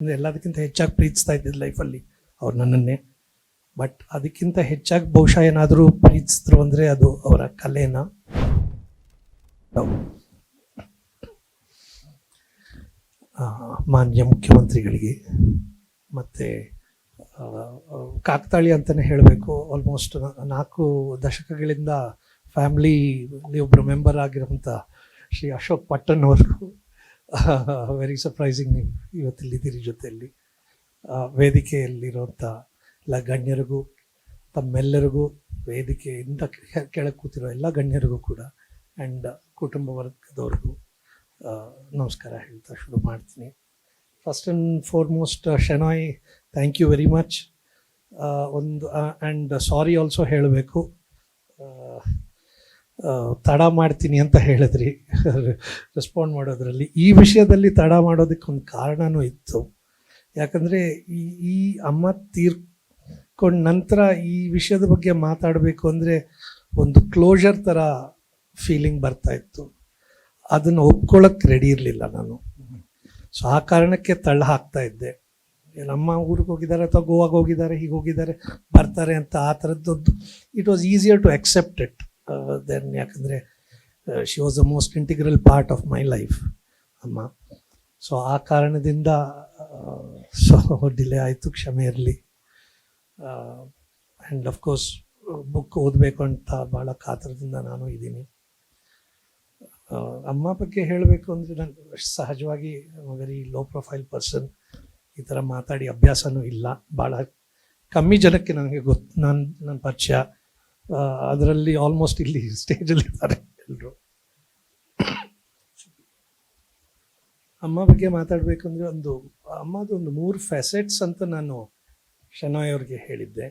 ಅಂದ್ರೆ ಎಲ್ಲದಕ್ಕಿಂತ ಹೆಚ್ಚಾಗಿ ಪ್ರೀತಿಸ್ತಾ ಇದ್ದಿದ್ದು ಲೈಫಲ್ಲಿ ಅವ್ರು ನನ್ನನ್ನೇ. ಬಟ್ ಅದಕ್ಕಿಂತ ಹೆಚ್ಚಾಗಿ ಬಹುಶಃ ಏನಾದರೂ ಪ್ರೀತಿಸಿದ್ರು ಅಂದರೆ ಅದು ಅವರ ಕಲೆನ? ಮಾನ್ಯ ಮುಖ್ಯಮಂತ್ರಿಗಳಿಗೆ ಮತ್ತು ಕಾಕ್ತಾಳಿ ಅಂತಲೇ ಹೇಳಬೇಕು. ಆಲ್ಮೋಸ್ಟ್ ನಾಲ್ಕು ದಶಕಗಳಿಂದ ಫ್ಯಾಮ್ಲಿ ಒಬ್ಬರು ಮೆಂಬರ್ ಆಗಿರುವಂಥ ಶ್ರೀ ಅಶೋಕ್ ಪಟ್ಟಣ್ಣವರು ವೆರಿ ಸರ್ಪ್ರೈಸಿಂಗ್ ನೀವು ಇವತ್ತಿಲ್ಲಿದ್ದೀರಿ ಜೊತೆಯಲ್ಲಿ. ವೇದಿಕೆಯಲ್ಲಿರುವಂಥ ಎಲ್ಲ ಗಣ್ಯರಿಗೂ ತಮ್ಮೆಲ್ಲರಿಗೂ ವೇದಿಕೆಯಿಂದ ಕೆಳಗೆ ಕೂತಿರೋ ಎಲ್ಲ ಗಣ್ಯರಿಗೂ ಕೂಡ ಆ್ಯಂಡ್ ಕುಟುಂಬ ವರ್ಗದವ್ರಿಗೂ ನಮಸ್ಕಾರ ಹೇಳ್ತಾ ಶುರು ಮಾಡ್ತೀನಿ. First and foremost Shenoy thank you very much ಒಂದು ಆ್ಯಂಡ್ ಸಾರಿ ಆಲ್ಸೋ ಹೇಳಬೇಕು. ತಡ ಮಾಡ್ತೀನಿ ಅಂತ ಹೇಳಿದ್ರಿ. ರೆಸ್ಪಾಂಡ್ ಮಾಡೋದ್ರಲ್ಲಿ. ಈ ವಿಷಯದಲ್ಲಿ ತಡ ಮಾಡೋದಕ್ಕೆ ಒಂದು ಕಾರಣನೂ ಇತ್ತು. ಯಾಕಂದರೆ ಈ ಈ ಅಮ್ಮ ತೀರ್ಕೊಂಡ ನಂತರ ಈ ವಿಷಯದ ಬಗ್ಗೆ ಮಾತಾಡಬೇಕು ಅಂದರೆ ಒಂದು ಕ್ಲೋಜರ್ ಥರ ಫೀಲಿಂಗ್ ಬರ್ತಾ ಇತ್ತು. ಅದನ್ನು ಒಪ್ಕೊಳ್ಳೋಕ್ಕೆ ರೆಡಿ ಇರಲಿಲ್ಲ ನಾನು. ಸೊ ಆ ಕಾರಣಕ್ಕೆ ತಳ್ಳ ಹಾಕ್ತಾ ಇದ್ದೆ. ನಮ್ಮ ಊರಿಗೆ ಹೋಗಿದ್ದಾರೆ ಅಥವಾ ಗೋವಾಗೆ ಹೋಗಿದ್ದಾರೆ, ಹೀಗೆ ಹೋಗಿದ್ದಾರೆ, ಬರ್ತಾರೆ ಅಂತ ಆ ಥರದ್ದೊಂದು it was easier to accept it then ಯಾಕಂದರೆ she was the most integral part of my life ಅಮ್ಮ. ಸೊ ಆ ಕಾರಣದಿಂದ ಸೊ ಡಿಲೇ ಆಯಿತು, ಕ್ಷಮೆ ಇರಲಿ. ಆ್ಯಂಡ್ ಅಫ್ಕೋರ್ಸ್ ಬುಕ್ ಓದಬೇಕು ಅಂತ ಭಾಳ ಕಾತರದಿಂದ ನಾನು ಇದ್ದೀನಿ. ಅಮ್ಮ ಬಗ್ಗೆ ಹೇಳಬೇಕು ಅಂದರೆ ನಾನು ಸಹಜವಾಗಿ ವೆರಿ ಲೋ ಪ್ರೊಫೈಲ್ ಪರ್ಸನ್ ಈ ಥರ ಮಾತಾಡಿ ಅಭ್ಯಾಸನೂ ಇಲ್ಲ. ಭಾಳ ಕಮ್ಮಿ ಜನಕ್ಕೆ ನನಗೆ ಗೊತ್ತು ನಾನು ನನ್ನ ಪರಿಚಯ. ಅದರಲ್ಲಿ ಆಲ್ಮೋಸ್ಟ್ ಇಲ್ಲಿ ಸ್ಟೇಜಲ್ಲಿ ಇದ್ದಾರೆ ಎಲ್ಲರೂ ಅಮ್ಮ ಬಗ್ಗೆ ಮಾತಾಡಬೇಕು ಅಂದರೆ ಒಂದು, ಅಮ್ಮದು ಒಂದು ಮೂರು ಫೆಸೆಟ್ಸ್ ಅಂತ ನಾನು ಶನಾಯ್ ಅವ್ರಿಗೆ ಹೇಳಿದ್ದೆ.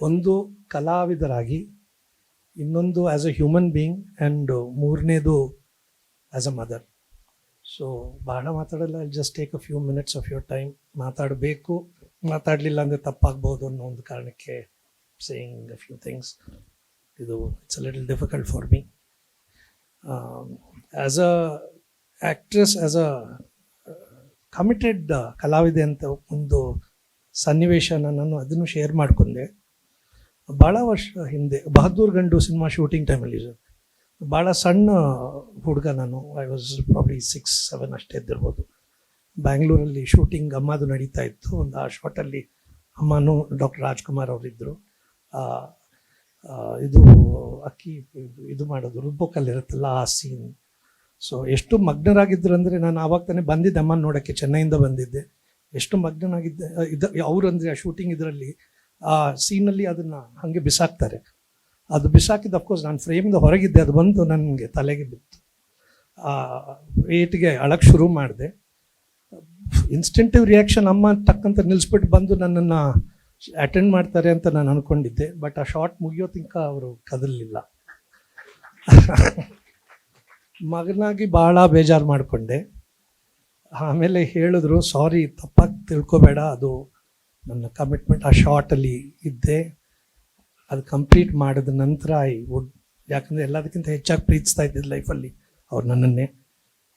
ಒಂದು, ಕಲಾವಿದರಾಗಿ, ಇನ್ನೊಂದು as a human being and ಮೂರನೇದು ಆ್ಯಸ್ ಅ ಮದರ್ ಸೊ ಭಾಳ ಮಾತಾಡಲ್ಲ just take a few minutes of your time ಮಾತಾಡಬೇಕು, ಮಾತಾಡಲಿಲ್ಲ ಅಂದರೆ ತಪ್ಪಾಗ್ಬೋದು ಅನ್ನೋ ಒಂದು ಕಾರಣಕ್ಕೆ ಸೇಯಿಂಗ್ few ಫ್ಯೂ ಥಿಂಗ್ಸ್ ಇದು it's little difficult difficult me. Um, as a actress as a committed ಕಲಾವಿದೆ ಅಂತ ಒಂದು ಸನ್ನಿವೇಶನ ನಾನು ಅದನ್ನು ಶೇರ್ ಮಾಡ್ಕೊಂಡೆ. ಭಾಳ ವರ್ಷ ಹಿಂದೆ ಬಹದ್ದೂರ್ ಗಂಡು ಸಿನಿಮಾ ಶೂಟಿಂಗ್ ಟೈಮಲ್ಲಿ ಭಾಳ ಸಣ್ಣ ಹುಡುಗ ನಾನು I was probably six seven ಅಷ್ಟೇ ಇದ್ದಿರ್ಬೋದು. ಬ್ಯಾಂಗ್ಳೂರಲ್ಲಿ ಶೂಟಿಂಗ್ ಅಮ್ಮದು ನಡೀತಾ ಇತ್ತು. ಒಂದು ಆ ಶಾಟಲ್ಲಿ ಅಮ್ಮನೂ ಡಾಕ್ಟರ್ ರಾಜ್ಕುಮಾರ್ ಅವರಿದ್ದರು ಇದು ಅಕ್ಕಿ, ಇದು- ಇದು ಮಾಡೋದು ರುಬ್ಬೋಕಲ್ಲಿರುತ್ತಲ್ಲ ಆ ಸೀನ್ ಸೊ ಎಷ್ಟು ಮಗ್ನರಾಗಿದ್ರು ಅಂದರೆ ನಾನು ಆವಾಗ ತಾನೇ ಬಂದಿದ್ದೆ, ಅಮ್ಮನ ನೋಡೋಕ್ಕೆ, ಚೆನ್ನೈಯಿಂದ ಬಂದಿದ್ದೆ. ಎಷ್ಟು ಮಗ್ನನಾಗಿದ್ದೆ ಅವ್ರು ಅಂದರೆ ಆ ಶೂಟಿಂಗ್ ಇದರಲ್ಲಿ, ಆ ಸೀನಲ್ಲಿ ಅದನ್ನು ಹಾಗೆ ಬಿಸಾಕ್ತಾರೆ. ಅದು ಬಿಸಾಕಿದ್ದು ಅಫ್ಕೋರ್ಸ್ ನಾನು ಫ್ರೇಮಿಂದ ಹೊರಗಿದ್ದೆ, ಅದು ಬಂದು ನನಗೆ ತಲೆಗೆ ಬಿತ್ತು. ಆ ಏಟಿಗೆ ಅಳಕ್ಕೆ ಶುರು ಮಾಡಿದೆ. ಇನ್ಸ್ಟೆಂಟಿವ್ ರಿಯಾಕ್ಷನ್ ಅಮ್ಮ ತಕ್ಕಂತ ನಿಲ್ಲಿಸ್ಬಿಟ್ಟು ಬಂದು ನನ್ನನ್ನು ಅಟೆಂಡ್ ಮಾಡ್ತಾರೆ ಅಂತ ನಾನು ಅನ್ಕೊಂಡಿದ್ದೆ ಬಟ್ ಆ ಶಾರ್ಟ್ ಮುಗಿಯೋ ತನಕ ಅವರು ಕದಲಿಲ್ಲ. ಮಗನಾಗಿ ಭಾಳ ಬೇಜಾರು ಮಾಡಿಕೊಂಡೆ. ಆಮೇಲೆ ಹೇಳಿದ್ರು ಸಾರಿ ತಪ್ಪಾಗಿ ತಿಳ್ಕೊಬೇಡ, ಅದು ನನ್ನ ಕಮಿಟ್ಮೆಂಟ್ ಆ ಶಾರ್ಟಲ್ಲಿ ಇದ್ದೆ. ಅದು ಕಂಪ್ಲೀಟ್ ಮಾಡಿದ ನಂತರ ಐ ವುಡ್ ಯಾಕಂದರೆ ಎಲ್ಲದಕ್ಕಿಂತ ಹೆಚ್ಚಾಗಿ ಪ್ರೀತಿಸ್ತಾ ಇದ್ದಿದ್ದು ಲೈಫಲ್ಲಿ ಅವ್ರು ನನ್ನನ್ನೇ.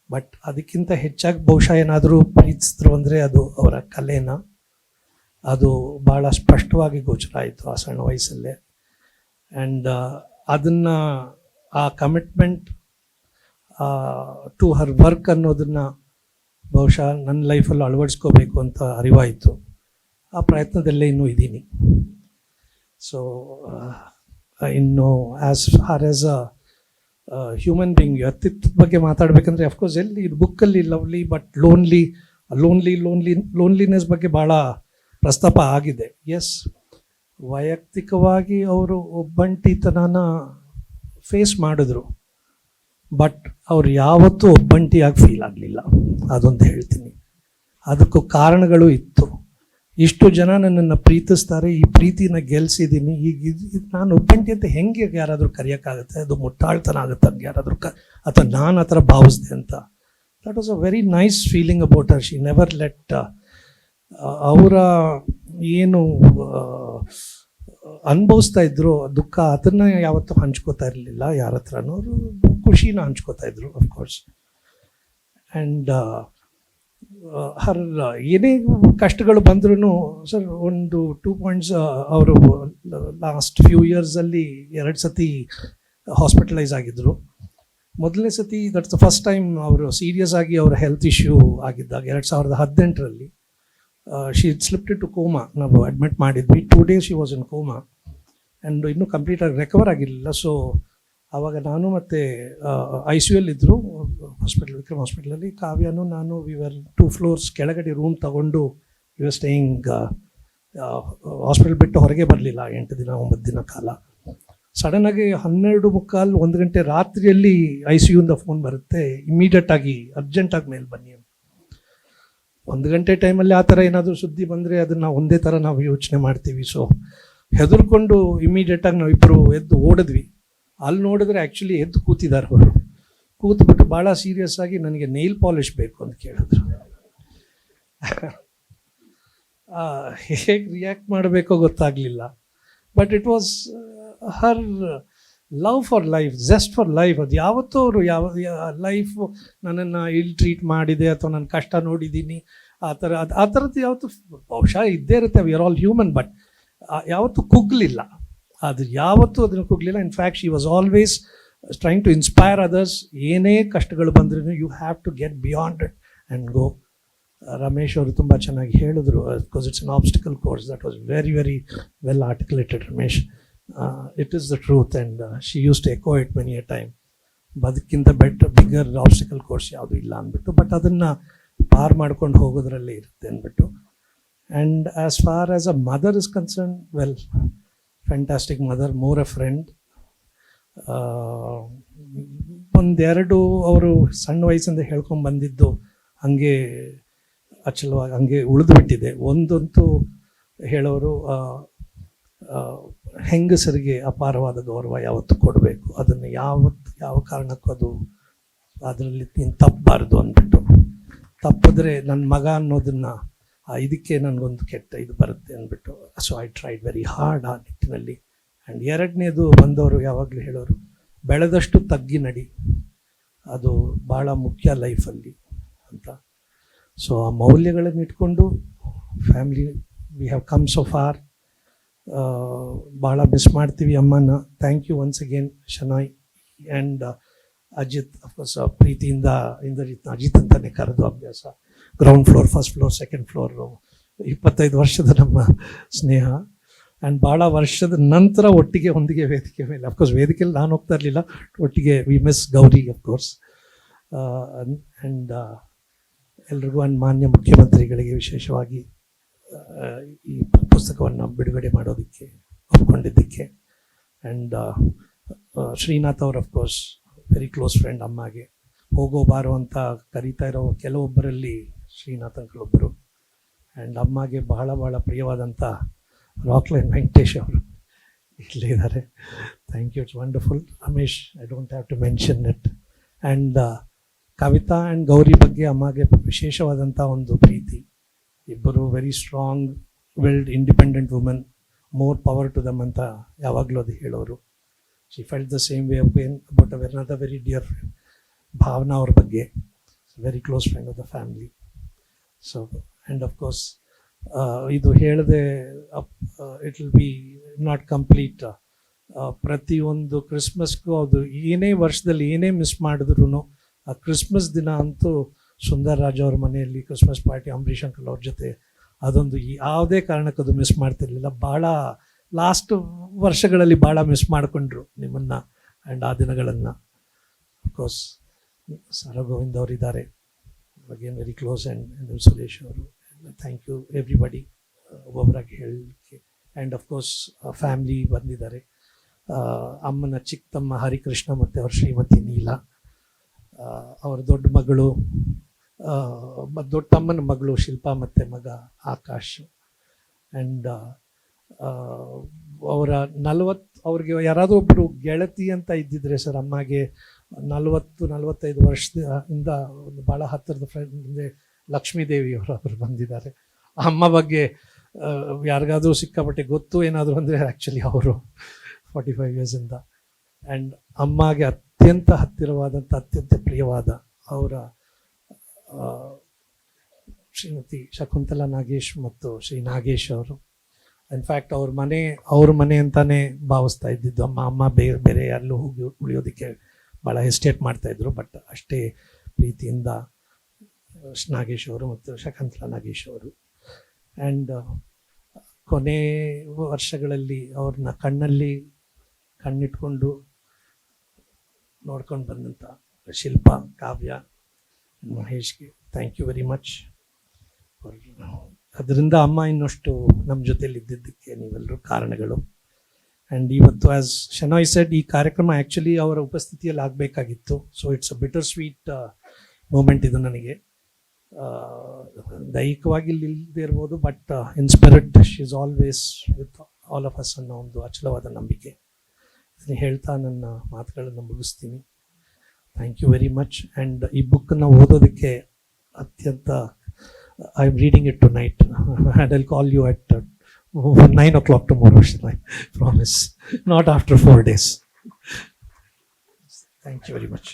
ಬಟ್ ಅದಕ್ಕಿಂತ ಹೆಚ್ಚಾಗಿ ಬಹುಶಃ ಏನಾದರೂ ಪ್ರೀತಿಸಿದ್ರು ಅಂದರೆ ಅದು ಅವರ ಕಲೆನ? ಅದು ಭಾಳ ಸ್ಪಷ್ಟವಾಗಿ ಗೋಚರ ಆಯಿತು ಆ ಸಣ್ಣ ವಯಸ್ಸಲ್ಲೇ. ಆ್ಯಂಡ್ ಅದನ್ನು, ಆ ಕಮಿಟ್ಮೆಂಟ್ ಟು ಹರ್ ವರ್ಕ್ ಅನ್ನೋದನ್ನು ಬಹುಶಃ ನನ್ನ ಲೈಫಲ್ಲಿ ಅಳವಡಿಸ್ಕೋಬೇಕು ಅಂತ ಅರಿವಾಯಿತು. ಆ ಪ್ರಯತ್ನದಲ್ಲೇ ಇನ್ನೂ ಇದ್ದೀನಿ. ಸೊ ಇನ್ನು as far as a human being ವ್ಯಕ್ತಿತ್ವದ ಬಗ್ಗೆ ಮಾತಾಡಬೇಕಂದ್ರೆ ಅಫ್ಕೋರ್ಸ್ ಎಲ್ಲಿ, ಇದು ಬುಕ್ಕಲ್ಲಿ lovely but lonely lonely lonely loneliness ಬಗ್ಗೆ ಭಾಳ ಪ್ರಸ್ತಾಪ ಆಗಿದೆ. ಎಸ್ ವೈಯಕ್ತಿಕವಾಗಿ ಅವರು ಒಬ್ಬಂಟಿತನನ ಫೇಸ್ ಮಾಡಿದ್ರು. ಬಟ್ ಅವ್ರು ಯಾವತ್ತೂ ಒಬ್ಬಂಟಿಯಾಗಿ ಫೀಲ್ ಆಗಲಿಲ್ಲ. ಅದೊಂದು ಹೇಳ್ತೀನಿ. ಅದಕ್ಕೂ ಕಾರಣಗಳು ಇತ್ತು. ಇಷ್ಟು ಜನ ನನ್ನನ್ನು ಪ್ರೀತಿಸ್ತಾರೆ, ಈ ಪ್ರೀತಿನ ಗೆಲ್ಸಿದ್ದೀನಿ. ಈಗ ಇದು ನಾನು ಒಬ್ಬಂಟಿ ಅಂತ ಹೆಂಗೆ ಯಾರಾದರೂ ಕರೆಯೋಕ್ಕಾಗುತ್ತೆ? ಅದು ಮುಟ್ಟಾಳ್ತನ ಆಗುತ್ತೆ ಅಂತ ಯಾರಾದರೂ ಕ, ಅಥವಾ ನಾನು ಆ ಥರ ಭಾವಿಸ್ದೆ ಅಂತ. That was a very nice feeling about her she never let ಅವರ ಏನು ಅನುಭವಿಸ್ತಾ ಇದ್ರು, ದುಃಖ, ಅದನ್ನ ಯಾವತ್ತೂ ಹಂಚ್ಕೋತಾ ಇರಲಿಲ್ಲ. ಯಾರ ಹತ್ರನೂ ಅವರು ಖುಷಿನ ಹಂಚ್ಕೋತಾ ಇದ್ರು ಅಫ್ಕೋರ್ಸ್ ಆ್ಯಂಡ್ ಹರ್, ಏನೇ ಕಷ್ಟಗಳು ಬಂದ್ರೂ ಸರ್ ಒಂದು ಟೂ ಪಾಯಿಂಟ್ಸ್ ಅವರು ಲಾಸ್ಟ್ ಫ್ಯೂ ಇಯರ್ಸಲ್ಲಿ ಎರಡು ಸತಿ ಹಾಸ್ಪಿಟಲೈಸ್ ಆಗಿದ್ದರು ಮೊದಲನೇ ಸತಿ ದಟ್ಸ್ ದ ಫಸ್ಟ್ ಟೈಮ್ ಅವರು ಸೀರಿಯಸ್ ಆಗಿ ಅವರ ಹೆಲ್ತ್ ಇಶ್ಯೂ ಆಗಿದ್ದಾಗ, ಎರಡು ಸಾವಿರದ ಹದಿನೆಂಟರಲ್ಲಿ ಶಿ ಸ್ಲಿಪ್ಟೆಡ್ ಟು ಕೋಮಾ ನಾವು ಅಡ್ಮಿಟ್ ಮಾಡಿದ್ವಿ. Two days she was in coma and ಇನ್ನೂ ಕಂಪ್ಲೀಟಾಗಿ ರೆಕವರ್ ಆಗಿರಲಿಲ್ಲ. ಸೊ ಆವಾಗ ನಾನು ಮತ್ತು ಐ ಸಿ ಯು ಇದ್ದರು ಹಾಸ್ಪಿಟಲ್ ವಿಕ್ರಮ್ ಹಾಸ್ಪಿಟ್ಲಲ್ಲಿ ಕಾವ್ಯನು, ನಾನು ವಿವರ್ ಟೂ ಫ್ಲೋರ್ಸ್ ಕೆಳಗಡೆ ರೂಮ್ ತಗೊಂಡು ವಿವರ್ ಸ್ಟೇಯಿಂಗ್ ಹಾಸ್ಪಿಟಲ್ ಬಿಟ್ಟು ಹೊರಗೆ ಬರಲಿಲ್ಲ. ಎಂಟು ದಿನ, ಒಂಬತ್ತು ದಿನ ಕಾಲ. ಸಡನ್ನಾಗಿ ಹನ್ನೆರಡು ಮುಕ್ಕಾಲು ಒಂದು ಗಂಟೆ ರಾತ್ರಿಯಲ್ಲಿ ಐ ಸಿ ಯುಯಿಂದ ಫೋನ್ ಬರುತ್ತೆ. ಇಮ್ಮಿಡಿಯೇಟಾಗಿ ಅರ್ಜೆಂಟಾಗಿ ಮೇಲೆ ಬನ್ನಿ ಅಂತ. ಒಂದು ಗಂಟೆ ಟೈಮಲ್ಲಿ ಆ ಥರ ಏನಾದರೂ ಸುದ್ದಿ ಬಂದರೆ ಅದನ್ನು ಒಂದೇ ಥರ ನಾವು ಯೋಚನೆ ಮಾಡ್ತೀವಿ. ಸೊ ಹೆದರ್ಕೊಂಡು ಇಮಿಡಿಯೇಟಾಗಿ ನಾವಿಬ್ಬರು ಎದ್ದು ಓಡಿದ್ವಿ. ಅಲ್ಲಿ ನೋಡಿದ್ರೆ ಆ್ಯಕ್ಚುಲಿ ಎದ್ದು ಕೂತಿದ್ದಾರೆ ಅವರು. ಕೂತ್ಬಿಟ್ಟು ಭಾಳ ಸೀರಿಯಸ್ ಆಗಿ ನನಗೆ ನೈಲ್ ಪಾಲಿಷ್ ಬೇಕು ಅಂತ ಕೇಳಿದ್ರು. ಹೇಗೆ ರಿಯಾಕ್ಟ್ ಮಾಡಬೇಕೋ ಗೊತ್ತಾಗಲಿಲ್ಲ. But it was her love for life just for life ಅದು ಯಾವತ್ತೂ ಅವರು ಯಾವ ಲೈಫು ನನ್ನನ್ನು ಇಲ್ಲಿ ಟ್ರೀಟ್ ಮಾಡಿದೆ ಅಥವಾ ನನ್ನ ಕಷ್ಟ ನೋಡಿದ್ದೀನಿ. ಆ ಥರ, ಅದು, ಆ ಥರದ್ದು ಯಾವತ್ತು ಬಹುಶಃ ಇದ್ದೇ ಇರುತ್ತೆ. We are all human but ಯಾವತ್ತೂ ಕುಗ್ಲಿಲ್ಲ. ಅದು ಯಾವತ್ತೂ ಅದನ್ನು ಕುಗ್ಲಿಲ್ಲ. In fact she was always trying to inspire others ಏನೇ ಕಷ್ಟಗಳು ಬಂದ್ರೂ you have to get beyond and go Ramesh ಅವರು ತುಂಬ ಚೆನ್ನಾಗಿ ಹೇಳಿದ್ರು. Because it's an obstacle course that was very very well articulated Ramesh. It is the truth and she used to echo it many a time ಬದುಕಿಂತ better bigger obstacle course ಯಾವುದೂ ಇಲ್ಲ ಅಂದ್ಬಿಟ್ಟು but ಅದನ್ನು ಪಾರ್ ಮಾಡ್ಕೊಂಡು ಹೋಗೋದ್ರಲ್ಲೇ ಇರುತ್ತೆ ಅಂದ್ಬಿಟ್ಟು. And as far as a mother is concern well fantastic mother more a friend ಒಂದೆರಡು ಅವರು ಸಣ್ಣ ವಯಸ್ಸಿಂದ ಹೇಳ್ಕೊಂಡು ಬಂದಿದ್ದು ಹಂಗೆ ಅಚಲವಾಗಿ, ಹಂಗೆ ಉಳಿದು ಬಿಟ್ಟಿದೆ. ಒಂದಂತೂ ಹೇಳೋರು ಹೆಂಗಸರಿಗೆ ಅಪಾರವಾದ ಗೌರವ ಯಾವತ್ತು ಕೊಡಬೇಕು. ಅದನ್ನು ಯಾವತ್ತು ಯಾವ ಕಾರಣಕ್ಕೂ ಅದು ಅದರಲ್ಲಿ ನೀನು ತಪ್ಪಬಾರ್ದು ಅಂದ್ಬಿಟ್ಟು. ತಪ್ಪಿದ್ರೆ ನನ್ನ ಮಗ ಅನ್ನೋದನ್ನು ಇದಕ್ಕೆ ನನಗೊಂದು ಕೆಟ್ಟ ಇದು ಬರುತ್ತೆ ಅಂದ್ಬಿಟ್ಟು. So I tried very hard ಆ ನಿಟ್ಟಿನಲ್ಲಿ. ಆ್ಯಂಡ್ ಎರಡನೇದು ಬಂದವರು ಯಾವಾಗಲೂ ಹೇಳೋರು, ಬೆಳೆದಷ್ಟು ತಗ್ಗಿ ನಡಿ. ಅದು ಭಾಳ ಮುಖ್ಯ ಲೈಫಲ್ಲಿ ಅಂತ. ಸೊ ಆ ಮೌಲ್ಯಗಳನ್ನು ಇಟ್ಕೊಂಡು family we have come so far ಭಾಳ ಮಿಸ್ ಮಾಡ್ತೀವಿ ಅಮ್ಮನ thank you once again Shanay and Ajit of course ಪ್ರೀತಿಯಿಂದ ಇಂದ್ರಜಿತ್ ಅಜಿತ್ ಅಂತಲೇ ಕರೆದು ಅಭ್ಯಾಸ. Ground floor first floor second floor ಇಪ್ಪತ್ತೈದು ವರ್ಷದ ನಮ್ಮ ಸ್ನೇಹ. ಆ್ಯಂಡ್ ಭಾಳ ವರ್ಷದ ನಂತರ ಒಟ್ಟಿಗೆ ಹೊಂದಿಗೆ ವೇದಿಕೆ ಮೇಲೆ. ಅಫ್ಕೋರ್ಸ್ ವೇದಿಕೆಯಲ್ಲಿ ನಾನು ಹೋಗ್ತಾ ಇರಲಿಲ್ಲ. ಒಟ್ಟಿಗೆ we miss Gauri of course and ಎಲ್ರಿಗೂ ಆ್ಯಂಡ್ ಮಾನ್ಯ ಮುಖ್ಯಮಂತ್ರಿಗಳಿಗೆ ವಿಶೇಷವಾಗಿ ಈ ಪುಸ್ತಕವನ್ನು ಬಿಡುಗಡೆ ಮಾಡೋದಕ್ಕೆ, ಒಪ್ಕೊಂಡಿದ್ದಕ್ಕೆ. ಆ್ಯಂಡ್ ಶ್ರೀನಾಥ್ ಅವ್ರು ಅಫ್ಕೋರ್ಸ್ ವೆರಿ ಕ್ಲೋಸ್ ಫ್ರೆಂಡ್ ಅಮ್ಮಗೆ. ಹೋಗೋ ಬಾರೋ ಅಂತ ಕರೀತಾ ಇರೋ ಕೆಲವೊಬ್ಬರಲ್ಲಿ ಶ್ರೀನಾಥ್ ಅಂಕಲೊಬ್ಬರು ಆ್ಯಂಡ್ ಅಮ್ಮಗೆ ಬಹಳ ಬಹಳ ಪ್ರಿಯವಾದಂಥ ರಾಕ್ಲೈನ್ ವೆಂಕಟೇಶ್ ಅವರು. ಇಲ್ಲೇ ಇದ್ದಾರೆ. Thank you it's wonderful Ramesh I don't have to mention it and Kavita and Gauri ಬಗ್ಗೆ ಅಮ್ಮಗೆ ವಿಶೇಷವಾದಂಥ ಒಂದು ಪ್ರೀತಿ. ಇಬ್ಬರು very strong willed independent women more power to them ಅಂತ ಯಾವಾಗಲೂ ಅದು ಹೇಳೋರು. She felt the same way pain but uh were not a very dear friend Bhavana ಅವ್ರ ಬಗ್ಗೆ very close friend of the family so and of course ಇದು ಹೇಳದೆ it will be not complete ಪ್ರತಿಯೊಂದು ಕ್ರಿಸ್ಮಸ್ಗೂ ಅದು ಏನೇ ವರ್ಷದಲ್ಲಿ ಏನೇ ಮಿಸ್ ಮಾಡಿದ್ರು ಆ ಕ್ರಿಸ್ಮಸ್ ದಿನ ಅಂತೂ ಸುಂದರ್ ರಾಜ್ ಅವ್ರ ಮನೆಯಲ್ಲಿ ಕ್ರಿಸ್ಮಸ್ ಪಾರ್ಟಿ ಅಂಬರೀಷ್ ಅಂಕಲ್ ಅವ್ರ ಜೊತೆ ಅದೊಂದು ಯಾವುದೇ ಕಾರಣಕ್ಕದು ಮಿಸ್ ಮಾಡ್ತಿರ್ಲಿಲ್ಲ. ಭಾಳ ಲಾಸ್ಟ್ ವರ್ಷಗಳಲ್ಲಿ ಭಾಳ ಮಿಸ್ ಮಾಡಿಕೊಂಡ್ರು ನಿಮ್ಮನ್ನು ಆ್ಯಂಡ್ ಆ ದಿನಗಳನ್ನು. ಅಫ್ಕೋರ್ಸ್ ಸರ ಗೋವಿಂದ್ ಅವರು ಇದ್ದಾರೆ. Again very close and Suresh ಅವರು. ಥ್ಯಾಂಕ್ ಯು ಎವ್ರಿಬಡಿ ಒಬ್ಬೊಬ್ಬರಾಗಿ ಹೇಳಲಿಕ್ಕೆ. ಆ್ಯಂಡ್ ಅಫ್ಕೋರ್ಸ್ ಫ್ಯಾಮ್ಲಿ ಬಂದಿದ್ದಾರೆ. ಅಮ್ಮನ ಚಿಕ್ಕ ತಮ್ಮ ಹರಿಕೃಷ್ಣ ಮತ್ತು ಅವ್ರ ಶ್ರೀಮತಿ ನೀಲ. ಅವರ ದೊಡ್ಡ ಮಗಳು ಆ, ಮ- ದೊಡ್ಡ ತಮ್ಮನ ಮಗಳು ಶಿಲ್ಪಾ ಮತ್ತು ಮಗ ಆಕಾಶ್. ಆ್ಯಂಡ್ ಅವರ ನಲವತ್ತು ಅವ್ರಿಗೆ ಯಾರಾದರೂ ಒಬ್ಬರು ಗೆಳತಿ ಅಂತ ಇದ್ದಿದ್ರೆ ಸರ್ ಅಮ್ಮಗೆ ನಲವತ್ತು ನಲವತ್ತೈದು ವರ್ಷದಿಂದ ಒಂದು ಭಾಳ ಹತ್ತಿರದ ಫ್ರೆಂಡ್ ಅಂದರೆ ಲಕ್ಷ್ಮೀದೇವಿ ಅವರು ಬಂದಿದ್ದಾರೆ. ಅಮ್ಮ ಬಗ್ಗೆ ಯಾರಿಗಾದ್ರೂ ಸಿಕ್ಕಾಪಟ್ಟೆ ಗೊತ್ತು ಏನಾದರೂ ಅಂದರೆ ಆ್ಯಕ್ಚುಲಿ ಅವರು ಫಾರ್ಟಿ ಫೈವ್ ಇಯರ್ಸಿಂದ ಆ್ಯಂಡ್ ಅಮ್ಮಗೆ ಅತ್ಯಂತ ಹತ್ತಿರವಾದಂಥ ಅತ್ಯಂತ ಪ್ರಿಯವಾದ ಅವರ ಶ್ರೀಮತಿ ಶಕುಂತಲಾ ನಾಗೇಶ್ ಮತ್ತು ಶ್ರೀ ನಾಗೇಶ್ ಅವರು. ಇನ್ಫ್ಯಾಕ್ಟ್ ಅವ್ರ ಮನೆ ಅವ್ರ ಮನೆ ಅಂತಾನೆ ಭಾವಿಸ್ತಾ ಇದ್ದಿದ್ದು. ಅಮ್ಮ ಅಮ್ಮ ಬೇರೆ ಬೇರೆ ಎಲ್ಲೂ ಹೋಗಿ ಉಳಿಯೋದಕ್ಕೆ ಭಾಳ ಹೆಸ್ಟೇಟ್ ಮಾಡ್ತಾ ಇದ್ರು. ಬಟ್ ಅಷ್ಟೇ ಪ್ರೀತಿಯಿಂದ ನಾಗೇಶ್ ಅವರು ಮತ್ತು ಶಕುಂತಲಾ ನಾಗೇಶ್ ಅವರು. ಆ್ಯಂಡ್ ಕೊನೆ ವರ್ಷಗಳಲ್ಲಿ ಅವ್ರನ್ನ ಕಣ್ಣಲ್ಲಿ ಕಣ್ಣಿಟ್ಕೊಂಡು ನೋಡ್ಕೊಂಡು ಬಂದಂಥ ಶಿಲ್ಪ, ಕಾವ್ಯ ಮಹೇಶ್ಗೆ ಥ್ಯಾಂಕ್ ಯು ವೆರಿ ಮಚ್ ಅದರಿಂದ ಅಮ್ಮ ಇನ್ನಷ್ಟು ನಮ್ಮ ಜೊತೆಲಿ ಇದ್ದಿದ್ದಕ್ಕೆ ನೀವೆಲ್ಲರೂ ಕಾರಣಗಳು. ಆ್ಯಂಡ್ ಇವತ್ತು ಆ್ಯಸ್ ಶನಾಯ್ ಸೆಡ್ ಈ ಕಾರ್ಯಕ್ರಮ ಆ್ಯಕ್ಚುಲಿ ಅವರ ಉಪಸ್ಥಿತಿಯಲ್ಲಿ ಆಗಬೇಕಾಗಿತ್ತು. So it's a bitter sweet moment ಇದು ನನಗೆ. ದೈಹಿಕವಾಗಿ ಇಲ್ಲಿ ಇಲ್ಲದೆ ಇರ್ಬೋದು but in spirit is always with all of us ಅನ್ನೋ ಒಂದು ಅಚಲವಾದ ನಂಬಿಕೆ. ಹೇಳ್ತಾ ನನ್ನ ಮಾತುಗಳನ್ನು ಮುಗಿಸ್ತೀನಿ. Thank you very much and ಈ ಬುಕ್ಕನ್ನು ಓದೋದಕ್ಕೆ ಅತ್ಯಂತ I am reading it tonight and I'll call you at nine o'clock tomorrow I promise not after four days thank you very much